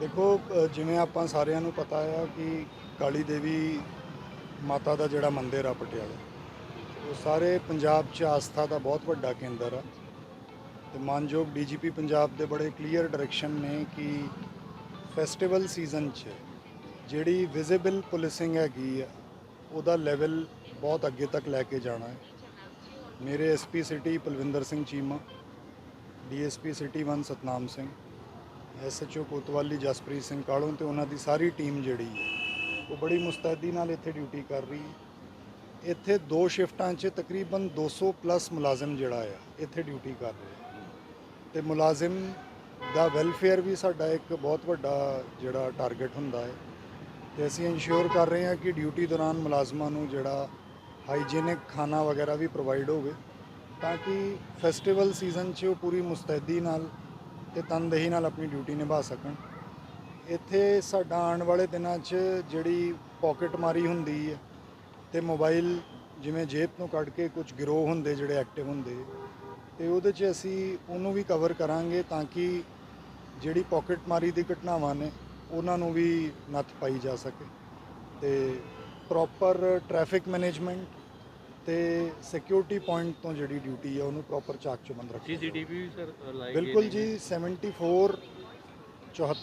ਦੇਖੋ ਜਿਵੇਂ ਆਪਾਂ ਸਾਰਿਆਂ ਨੂੰ ਪਤਾ ਆ ਕਿ ਕਾਲੀ ਦੇਵੀ ਮਾਤਾ ਦਾ ਜਿਹੜਾ ਮੰਦਿਰ ਆ ਪਟਿਆਲਾ, ਉਹ ਸਾਰੇ ਪੰਜਾਬ 'ਚ ਆਸਥਾ ਦਾ ਬਹੁਤ ਵੱਡਾ ਕੇਂਦਰ ਆ। ਤੇ ਮਾਨਯੋਗ ਡੀਜੀਪੀ ਪੰਜਾਬ ਦੇ ਬੜੇ ਕਲੀਅਰ ਡਾਇਰੈਕਸ਼ਨ ਨੇ ਕਿ ਫੈਸਟੀਵਲ ਸੀਜ਼ਨ 'ਚ ਜਿਹੜੀ ਵਿਜ਼ੀਬਲ ਪੁਲਿਸਿੰਗ ਹੈਗੀ ਆ, ਉਹਦਾ ਲੈਵਲ ਬਹੁਤ ਅੱਗੇ ਤੱਕ ਲੈ ਕੇ ਜਾਣਾ ਹੈ। ਮੇਰੇ SP city Palwinder Singh Cheema DSP city 1 Satnam Singh. SHO Kotwali, Jaspreet Singh ਕਾਲੋਂ ਤੇ ਉਹਨਾਂ ਦੀ ਸਾਰੀ ਟੀਮ ਜਿਹੜੀ ਹੈ, ਉਹ ਬੜੀ ਮੁਸਤੈਦੀ ਨਾਲ ਇੱਥੇ ਡਿਊਟੀ ਕਰ ਰਹੀ ਹੈ। ਇੱਥੇ ਦੋ ਸ਼ਿਫਟਾਂ 'ਚ ਤਕਰੀਬਨ 200 ਪਲੱਸ ਮੁਲਾਜ਼ਮ ਜਿਹੜਾ ਆ, ਇੱਥੇ ਡਿਊਟੀ ਕਰ ਰਿਹਾ ਆ ਤੇ ਮੁਲਾਜ਼ਮ ਦਾ ਵੈਲਫੇਅਰ ਵੀ ਸਾਡਾ ਇੱਕ ਬਹੁਤ ਵੱਡਾ ਜਿਹੜਾ ਟਾਰਗੇਟ ਹੁੰਦਾ ਹੈ। ਤੇ ਅਸੀਂ ਇਨਸ਼ੋਰ ਕਰ ਰਹੇ ਹਾਂ ਕਿ ਡਿਊਟੀ ਦੌਰਾਨ ਮੁਲਾਜ਼ਮਾਂ ਨੂੰ ਜਿਹੜਾ ਹਾਈਜੀਨਿਕ ਖਾਣਾ ਵਗੈਰਾ ਵੀ ਪ੍ਰੋਵਾਈਡ ਹੋਵੇ, ਤਾਂ ਕਿ ਫੈਸਟੀਵਲ ਸੀਜ਼ਨ 'ਚ ਉਹ ਪੂਰੀ ਮੁਸਤੈਦੀ ਨਾਲ ਤੇ ਤਨਦੇਹੀ ਨਾਲ ਆਪਣੀ ਡਿਊਟੀ ਨਿਭਾ ਸਕਣ। ਇੱਥੇ ਸਾਡਾ ਆਉਣ ਵਾਲੇ ਦਿਨਾਂ 'ਚ ਜਿਹੜੀ ਪਾਕਟ ਮਾਰੀ ਹੁੰਦੀ ਹੈ ਤੇ ਮੋਬਾਈਲ ਜਿਵੇਂ ਜੇਬ ਤੋਂ ਕੱਢ ਕੇ ਕੁਝ ਗਿਰੋਹ ਹੁੰਦੇ ਜਿਹੜੇ ਐਕਟਿਵ ਹੁੰਦੇ, ਤੇ ਉਹਦੇ 'ਚ ਅਸੀਂ ਉਹਨੂੰ ਵੀ ਕਵਰ ਕਰਾਂਗੇ ਤਾਂ ਕਿ ਜਿਹੜੀ ਪਾਕਟ ਮਾਰੀ ਦੀ ਘਟਨਾਵਾਂ ਨੇ ਉਹਨਾਂ ਨੂੰ ਵੀ ਨੱਥ ਪਾਈ ਜਾ ਸਕੇ। ਤੇ ਪ੍ਰੋਪਰ ਟ੍ਰੈਫਿਕ ਮੈਨੇਜਮੈਂਟ ਤੇ ਸਿਕਿਉਰਿਟੀ ਪੁਆਇੰਟ ਤੋਂ ਜਿਹੜੀ ਡਿਊਟੀ ਹੈ ਉਹਨੂੰ ਪ੍ਰੋਪਰ ਚਾਕ ਚੁਬੰਦ ਰੱਖੀ ਸੀਸੀਟੀਵੀ ਵੀ ਸਰ ਗਏ ਬਿਲਕੁਲ। ਜੀ 74